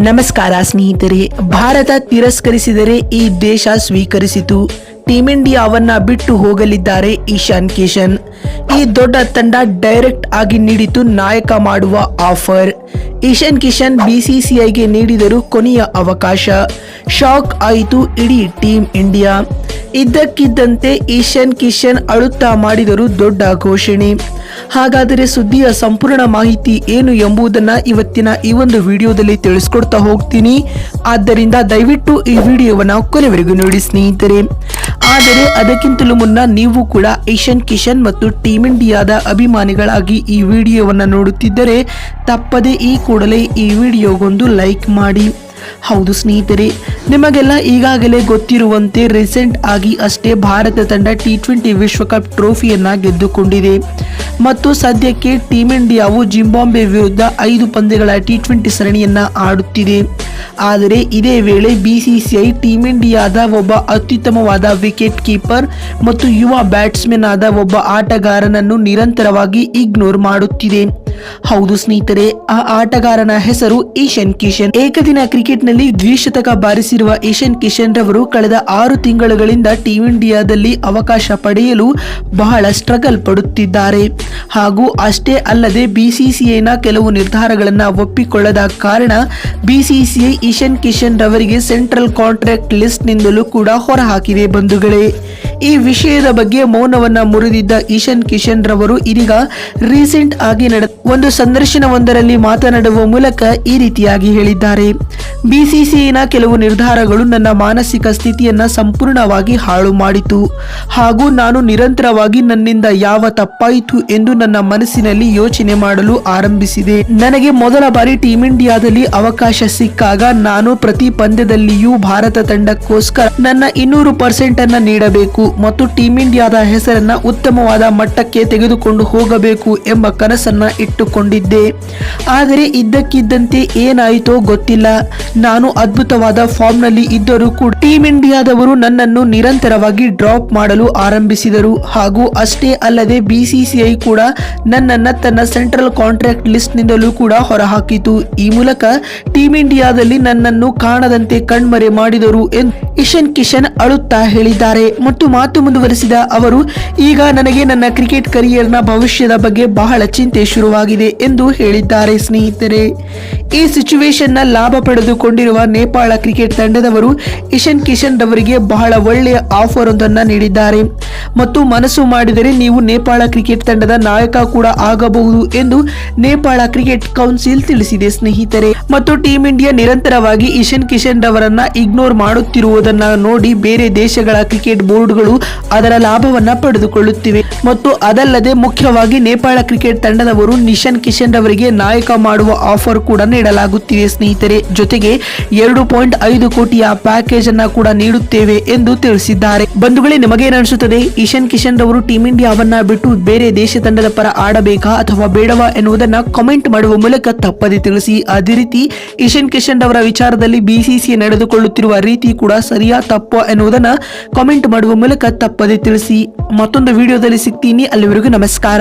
ನಮಸ್ಕಾರ ಸ್ನೇಹಿತರೆ, ಭಾರತ ತಿರಸ್ಕರಿಸಿದರೆ ಈ ದೇಶ ಸ್ವೀಕರಿಸಿತು. ಟೀಂ ಇಂಡಿಯಾವನ್ನ ಬಿಟ್ಟು ಹೋಗಲಿದ್ದಾರೆ ಈಶಾನ್ ಕಿಶನ್. ಈ ದೊಡ್ಡ ತಂಡ ಡೈರೆಕ್ಟ್ ಆಗಿ ನೀಡಿತು ನಾಯಕ ಮಾಡುವ ಆಫರ್. ಈಶಾನ್ ಕಿಶನ್ ಬಿಸಿಸಿಐಗೆ ನೀಡಿದರು ಕೊನೆಯ ಅವಕಾಶ. ಶಾಕ್ ಆಯಿತು ಇಡೀ ಟೀಮ್ ಇಂಡಿಯಾ. ಇದ್ದಕ್ಕಿದ್ದಂತೆ ಈಶಾನ್ ಕಿಶನ್ ಅಳುತ್ತಾ ಮಾಡಿದರು ದೊಡ್ಡ ಘೋಷಣೆ. ಹಾಗಾದರೆ ಸುದ್ದಿಯ ಸಂಪೂರ್ಣ ಮಾಹಿತಿ ಏನು ಎಂಬುದನ್ನು ಇವತ್ತಿನ ಈ ಒಂದು ವಿಡಿಯೋದಲ್ಲಿ ತಿಳಿಸ್ಕೊಡ್ತಾ ಹೋಗ್ತೀನಿ. ಆದ್ದರಿಂದ ದಯವಿಟ್ಟು ಈ ವಿಡಿಯೋವನ್ನು ಕೊನೆವರೆಗೂ ನೋಡಿ ಸ್ನೇಹಿತರೆ. ಆದರೆ ಅದಕ್ಕಿಂತಲೂ ಮುನ್ನ ನೀವು ಕೂಡ ಏಷ್ಯನ್ ಕಿಶನ್ ಮತ್ತು ಟೀಮ್ ಇಂಡಿಯಾದ ಅಭಿಮಾನಿಗಳಾಗಿ ಈ ವಿಡಿಯೋವನ್ನು ನೋಡುತ್ತಿದ್ದರೆ ತಪ್ಪದೆ ಈ ಕೂಡಲೇ ಈ ವಿಡಿಯೋಗೊಂದು ಲೈಕ್ ಮಾಡಿ. ಹೌದು ಸ್ನೇಹಿತರೆ, ನಿಮಗೆಲ್ಲ ಈಗಾಗಲೇ ಗೊತ್ತಿರುವಂತೆ ರೀಸೆಂಟ್ ಆಗಿ ಅಷ್ಟೇ ಭಾರತ ತಂಡ ಟಿ ಟ್ವೆಂಟಿ ವಿಶ್ವಕಪ್ ಟ್ರೋಫಿಯನ್ನ ಗೆದ್ದುಕೊಂಡಿದೆ. ಮತ್ತು ಸದ್ಯಕ್ಕೆ ಟೀಮ್ ಇಂಡಿಯಾವು ಜಿಂಬಾಂಬೆ ವಿರುದ್ಧ ಐದು ಪಂದ್ಯಗಳ ಟಿ ಟ್ವೆಂಟಿ ಸರಣಿಯನ್ನ ಆಡುತ್ತಿದೆ. ಆದರೆ ಇದೇ ವೇಳೆ ಬಿಸಿಸಿಐ ಟೀಮ್ ಇಂಡಿಯಾದ ಒಬ್ಬ ಅತ್ಯುತ್ತಮವಾದ ವಿಕೆಟ್ ಕೀಪರ್ ಮತ್ತು ಯುವ ಬ್ಯಾಟ್ಸ್ಮನ್ ಆದ ಒಬ್ಬ ಆಟಗಾರನನ್ನು ನಿರಂತರವಾಗಿ ಇಗ್ನೋರ್ ಮಾಡುತ್ತಿದೆ. ಹೌದು ಸ್ನೇಹಿತರೆ, ಆ ಆಟಗಾರನ ಹೆಸರು ಈಶನ್ ಕಿಶನ್. ಏಕದಿನ ಕ್ರಿಕೆಟ್ನಲ್ಲಿ ದ್ವಿಶತಕ ಬಾರಿಸಿರುವ ಈಶನ್ ಕಿಶನ್ ರವರು ಕಳೆದ ಆರು ತಿಂಗಳುಗಳಿಂದ ಟೀಂ ಇಂಡಿಯಾದಲ್ಲಿ ಅವಕಾಶ ಪಡೆಯಲು ಬಹಳ ಸ್ಟ್ರಗಲ್ ಪಡುತ್ತಿದ್ದಾರೆ. ಹಾಗೂ ಅಷ್ಟೇ ಅಲ್ಲದೆ ಬಿಸಿಸಿಐನ ಕೆಲವು ನಿರ್ಧಾರಗಳನ್ನು ಒಪ್ಪಿಕೊಳ್ಳದ ಕಾರಣ ಬಿಸಿಸಿಐ ಈಶನ್ ಕಿಶನ್ ರವರಿಗೆ ಸೆಂಟ್ರಲ್ ಕಾಂಟ್ರಾಕ್ಟ್ ಲಿಸ್ಟ್ ನಿಂದಲೂ ಕೂಡ ಹೊರಹಾಕಿದೆ ಬಂಧುಗಳೇ. ಈ ವಿಷಯದ ಬಗ್ಗೆ ಮೌನವನ್ನ ಮುರಿದಿದ್ದ ಈಶನ್ ಕಿಶನ್ ರವರು ಇದೀಗ ರೀಸೆಂಟ್ ಆಗಿ ನಡೆ, ಒಂದು ಸಂದರ್ಶನವೊಂದರಲ್ಲಿ ಮಾತನಾಡುವ ಮೂಲಕ ಈ ರೀತಿಯಾಗಿ ಹೇಳಿದ್ದಾರೆ. ಬಿಸಿಸಿಐನ ಕೆಲವು ನಿರ್ಧಾರಗಳು ನನ್ನ ಮಾನಸಿಕ ಸ್ಥಿತಿಯನ್ನ ಸಂಪೂರ್ಣವಾಗಿ ಹಾಳು ಮಾಡಿತು. ಹಾಗೂ ನಾನು ನಿರಂತರವಾಗಿ ನನ್ನಿಂದ ಯಾವ ತಪ್ಪಾಯಿತು ಎಂದು ನನ್ನ ಮನಸ್ಸಿನಲ್ಲಿ ಯೋಚನೆ ಮಾಡಲು ಆರಂಭಿಸಿದೆ. ನನಗೆ ಮೊದಲ ಬಾರಿ ಟೀಮ್ ಇಂಡಿಯಾದಲ್ಲಿ ಅವಕಾಶ ಸಿಕ್ಕಾಗ ನಾನು ಪ್ರತಿ ಪಂದ್ಯದಲ್ಲಿಯೂ ಭಾರತ ತಂಡಕ್ಕೋಸ್ಕರ ನನ್ನ ಇನ್ನೂರು ಪರ್ಸೆಂಟ್ ಅನ್ನ ನೀಡಬೇಕು. ಮತ್ತು ಟೀಂ ಇಂಡಿಯಾದ ಹೆಸರನ್ನ ಉತ್ತಮವಾದ ಮಟ್ಟಕ್ಕೆ ತೆಗೆದುಕೊಂಡು ಹೋಗಬೇಕು ಎಂಬ ಕನಸನ್ನ ಇಟ್ಟುಕೊಂಡಿದ್ದೆ. ಆದರೆ ಇದ್ದಕ್ಕಿದ್ದಂತೆ ಏನಾಯಿತೋ ಗೊತ್ತಿಲ್ಲ. ನಾನು ಅದ್ಭುತವಾದ ಫಾರ್ಮ್ನಲ್ಲಿ ಇದ್ದರೂ ಕೂಡ ಟೀಂ ಇಂಡಿಯಾದವರು ನನ್ನನ್ನು ನಿರಂತರವಾಗಿ ಡ್ರಾಪ್ ಮಾಡಲು ಆರಂಭಿಸಿದರು. ಹಾಗೂ ಅಷ್ಟೇ ಅಲ್ಲದೆ ಬಿಸಿಸಿಐ ಕೂಡ ನನ್ನನ್ನ ತನ್ನ ಸೆಂಟ್ರಲ್ ಕಾಂಟ್ರಾಕ್ಟ್ ಲಿಸ್ಟ್ ನಿಂದಲೂ ಕೂಡ ಹೊರಹಾಕಿತು. ಈ ಮೂಲಕ ಟೀಂ ಇಂಡಿಯಾದಲ್ಲಿ ನನ್ನನ್ನು ಕಾಣದಂತೆ ಕಣ್ಮರೆ ಮಾಡಿದರು ಎಂದು ಇಶನ್ ಕಿಶನ್ ಅಳುತ್ತಾ ಹೇಳಿದ್ದಾರೆ. ಮತ್ತು ಮಾತು ಮುಂದುವರೆಸಿದ ಅವರು, ಈಗ ನನಗೆ ನನ್ನ ಕ್ರಿಕೆಟ್ ಕರಿಯರ್ನ ಭವಿಷ್ಯದ ಬಗ್ಗೆ ಬಹಳ ಚಿಂತೆ ಶುರುವಾಗಿದೆ ಎಂದು ಹೇಳಿದ್ದಾರೆ ಸ್ನೇಹಿತರೆ. ಈ ಸಿಚುವೇಶನ್ನ ಲಾಭ ಪಡೆದುಕೊಂಡಿರುವ ನೇಪಾಳ ಕ್ರಿಕೆಟ್ ತಂಡದವರು ಇಶನ್ ಕಿಶನ್ ರವರಿಗೆ ಬಹಳ ಒಳ್ಳೆಯ ಆಫರ್ ಒಂದನ್ನ ನೀಡಿದ್ದಾರೆ. ಮತ್ತು ಮನಸ್ಸು ಮಾಡಿದರೆ ನೀವು ನೇಪಾಳ ಕ್ರಿಕೆಟ್ ತಂಡದ ನಾಯಕ ಕೂಡ ಆಗಬಹುದು ಎಂದು ನೇಪಾಳ ಕ್ರಿಕೆಟ್ ಕೌನ್ಸಿಲ್ ತಿಳಿಸಿದೆ ಸ್ನೇಹಿತರೆ. ಮತ್ತು ಟೀಂ ಇಂಡಿಯಾ ನಿರಂತರವಾಗಿ ಇಶನ್ ಕಿಶನ್ ರವರನ್ನ ಇಗ್ನೋರ್ ಮಾಡುತ್ತಿರುವುದನ್ನ ನೋಡಿ ಬೇರೆ ದೇಶಗಳ ಕ್ರಿಕೆಟ್ ಬೋರ್ಡ್ಗಳು ಅದರ ಲಾಭವನ್ನ ಪಡೆದುಕೊಳ್ಳುತ್ತಿವೆ. ಮತ್ತು ಅದಲ್ಲದೆ ಮುಖ್ಯವಾಗಿ ನೇಪಾಳ ಕ್ರಿಕೆಟ್ ತಂಡದವರು ನಿಶನ್ ಕಿಶನ್ ರವರಿಗೆ ನಾಯಕ ಮಾಡುವ ಆಫರ್ ಕೂಡ ನೀಡಲಾಗುತ್ತಿದೆ ಸ್ನೇಹಿತರೆ. ಜೊತೆಗೆ ಎರಡು ಪಾಯಿಂಟ್ ಐದು ಕೋಟಿಯ ಪ್ಯಾಕೇಜ್ ಅನ್ನ ಕೂಡ ನೀಡುತ್ತೇವೆ ಎಂದು ತಿಳಿಸಿದ್ದಾರೆ. ಬಂಧುಗಳೇ ನಿಮಗೇನು ಅನಿಸುತ್ತದೆ ಇಶನ್ ಕಿಶನ್ ರವರು ಟೀಮ್ ಇಂಡಿಯಾವನ್ನ ಬಿಟ್ಟು ಬೇರೆ ದೇಶ ತಂಡದ ಪರ ಆಡಬೇಕಾ ಅಥವಾ ಬೇಡವಾ ಎನ್ನುವುದನ್ನ ಕಾಮೆಂಟ್ ಮಾಡುವ ಮೂಲಕ ತಪ್ಪದೆ ತಿಳಿಸಿ. ಅದೇ ರೀತಿ ಇಶನ್ ಕಿಶನ್ ರವರ ವಿಚಾರದಲ್ಲಿ ಬಿಸಿಸಿ ನಡೆದುಕೊಳ್ಳುತ್ತಿರುವ ರೀತಿ ಕೂಡ ಸರಿಯಾ ತಪ್ಪು ಎನ್ನುವುದನ್ನ ಕಾಮೆಂಟ್ ಮಾಡುವ ಮೂಲಕ ತಪ್ಪದೆ ತಿಳಿಸಿ ಮತ್ತೊಂದು ವಿಡಿಯೋದಲ್ಲಿ ಸಿಗ್ತೀನಿ. ಅಲ್ಲಿವರೆಗೂ ನಮಸ್ಕಾರ.